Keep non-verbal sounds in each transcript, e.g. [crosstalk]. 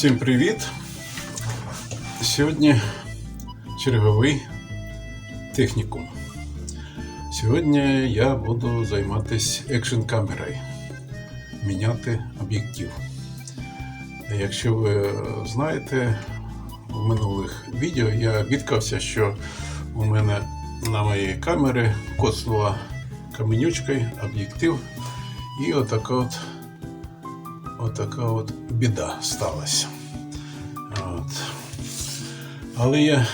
Всім привіт! Сьогодні черговий технікум. Сьогодні я буду займатися екшн камерою, міняти об'єктив. Якщо ви знаєте, в минулих відео я бідкався, що у мене на моїй камері коцнула каменючкою об'єктив, і отака от отака от біда сталася. От. Але я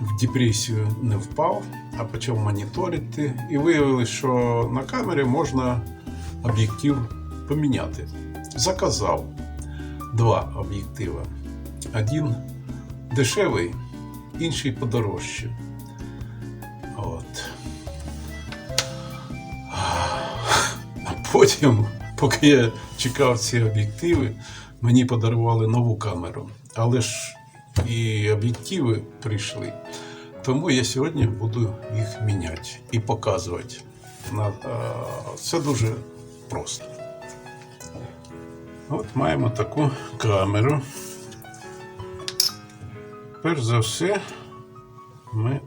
в депресію не впав, а почав моніторити і виявилось, що на камері можна об'єктив поміняти. Заказав два об'єктива. Один дешевий, інший подорожчий. От. А потім, поки я чекав ці об'єктиви, мені подарували нову камеру. Але ж і об'єктиви прийшли. Тому я сьогодні буду їх міняти і показувати. Це дуже просто. От маємо таку камеру. Перш за все, ми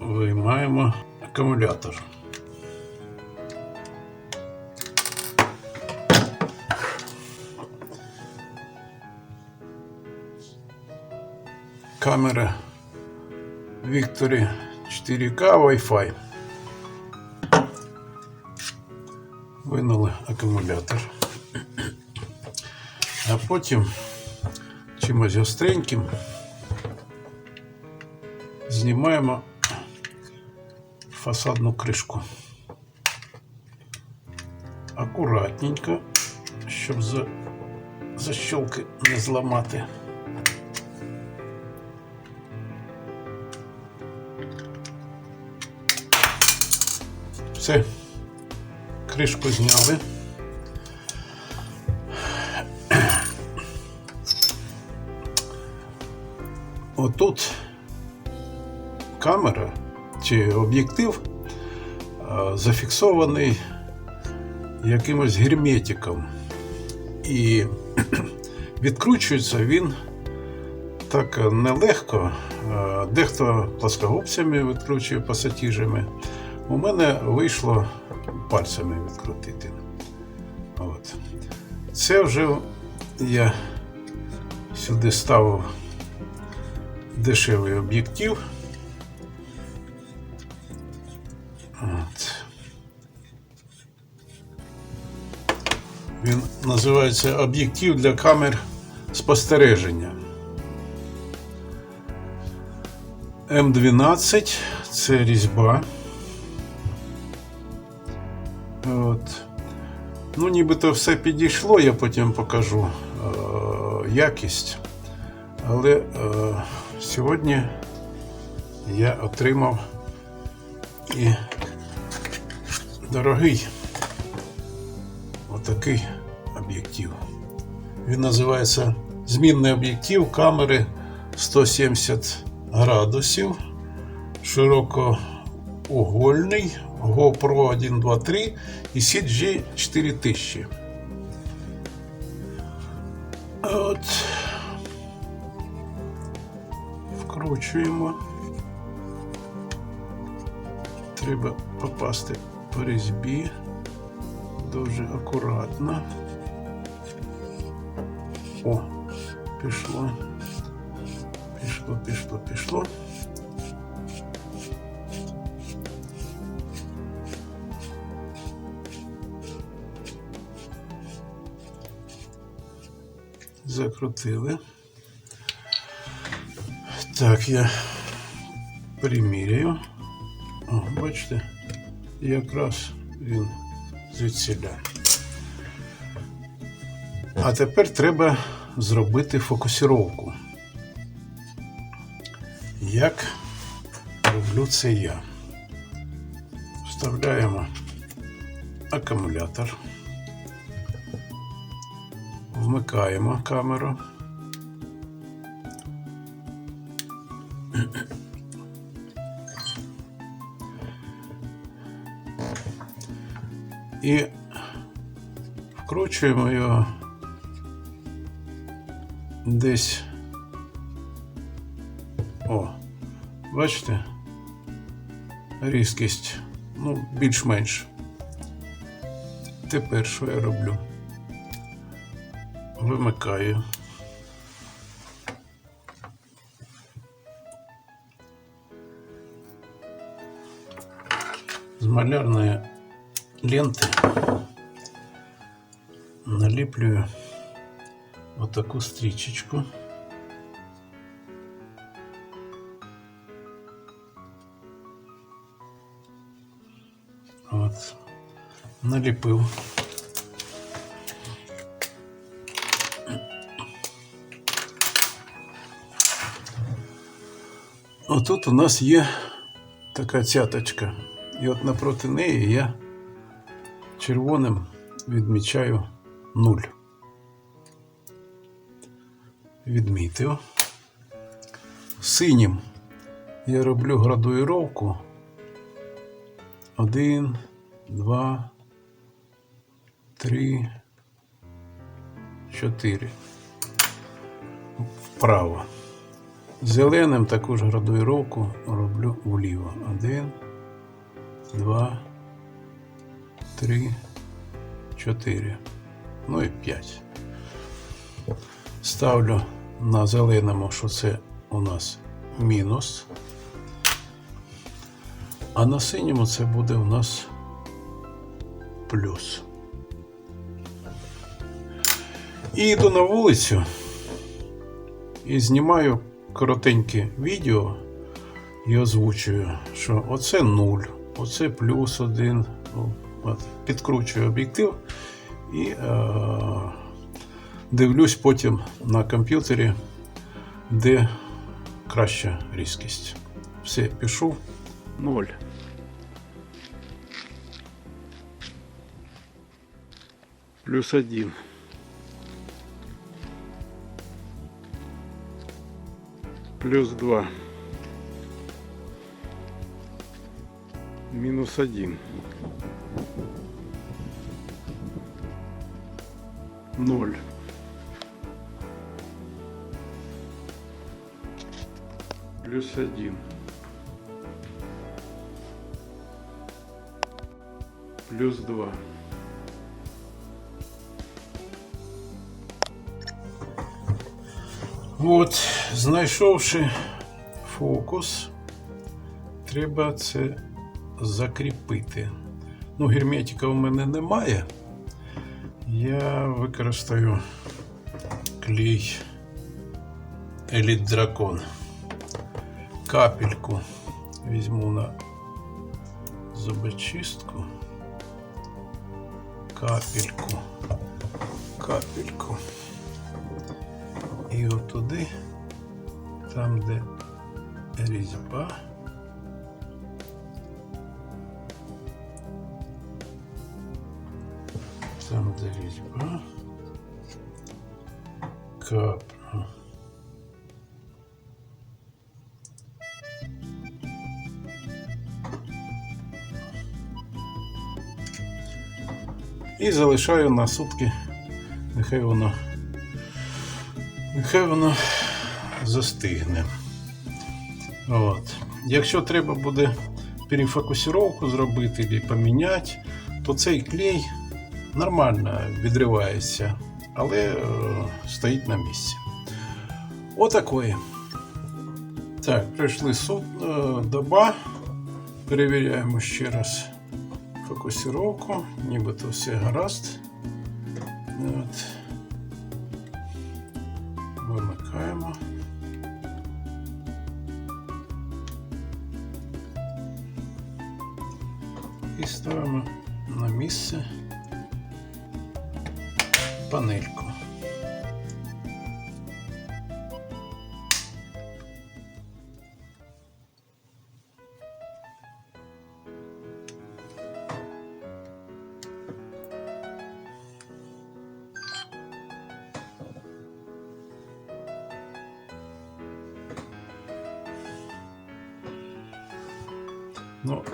виймаємо акумулятор. Камера Victory 4K Wi-Fi. Винули акумулятор. А потім чимось гостреньким знімаємо фасадну кришку. Акуратненько, щоб за, защолки не зламати. Все, кришку зняли. Отут камера чи об'єктив зафіксований якимось герметиком. І [clears throat] відкручується він так нелегко. Дехто плоскогубцями відкручує пасатіжами. У мене вийшло пальцями відкрутити. От. Це вже я сюди ставив дешевий об'єктив. Він називається об'єктив для камер спостереження. М12 це різьба. От. Ну, нібито все підійшло, я потім покажу е- якість. Але е- сьогодні я отримав і дорогий отакий об'єктив. Він називається змінний об'єктив камери 170 градусів, широкоугольний GoPro 1, 2, 3 і CG 4000. От. Вкручуємо. Треба попасти по різьбі дуже акуратно. О, пішло. Пішло, пішло, пішло. Закрутили. Так, я приміряю. О, бачите, якраз він звідсіля. А тепер треба зробити фокусировку. Як роблю це я? Вставляємо акумулятор, вмикаємо камеру. і вкручуємо його десь. О, бачите? Різкість, ну, більш-менш. Тепер що я роблю? Вимикаю. З малярної ленти наліплюю отаку стрічечку. От. Наліпив. Отут у нас є така цяточка. І от напроти неї я червоним відмічаю нуль. Відмітив. Синім я роблю градуїровку. Один, два, три, чотири. Вправо. Зеленим таку ж градуїровку роблю вліво. Один, два, три, чотири. Ну і п'ять. Ставлю на зеленому, що це у нас мінус. А на синьому це буде у нас плюс. І йду на вулицю і знімаю коротеньке відео і озвучую, що оце 0, оце плюс 1. Ну, підкручую об'єктив і е, дивлюсь потім на комп'ютері, де краща різкість. Все, пішов. 0. Плюс 1. Плюс 2. Минус 1. 0. Плюс 1. Плюс 2. От, знайшовши фокус, треба це закріпити. Ну, герметика у мене немає. Я використаю клей Elite Дракон. Капельку візьму на зубочистку. Капельку. Капельку. І от туди, там, де різьба. Там, де різьба. Капну. І залишаю на сутки. Нехай воно Нехай воно застигне. От. Якщо треба буде перефокусировку зробити або поміняти, то цей клей нормально відривається, але е, стоїть на місці. Отакої. Так, пройшли суд, е, доба. Перевіряємо ще раз фокусировку, нібито все гаразд. От. І ставимо на місце панельку. Ну,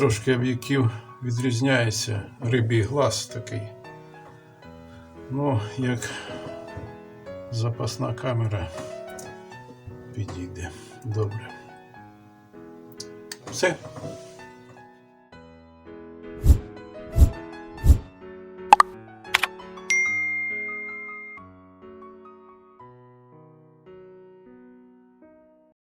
трошки об'єктив відрізняється. Рибій глаз такий. Ну, як запасна камера підійде. Добре. Все.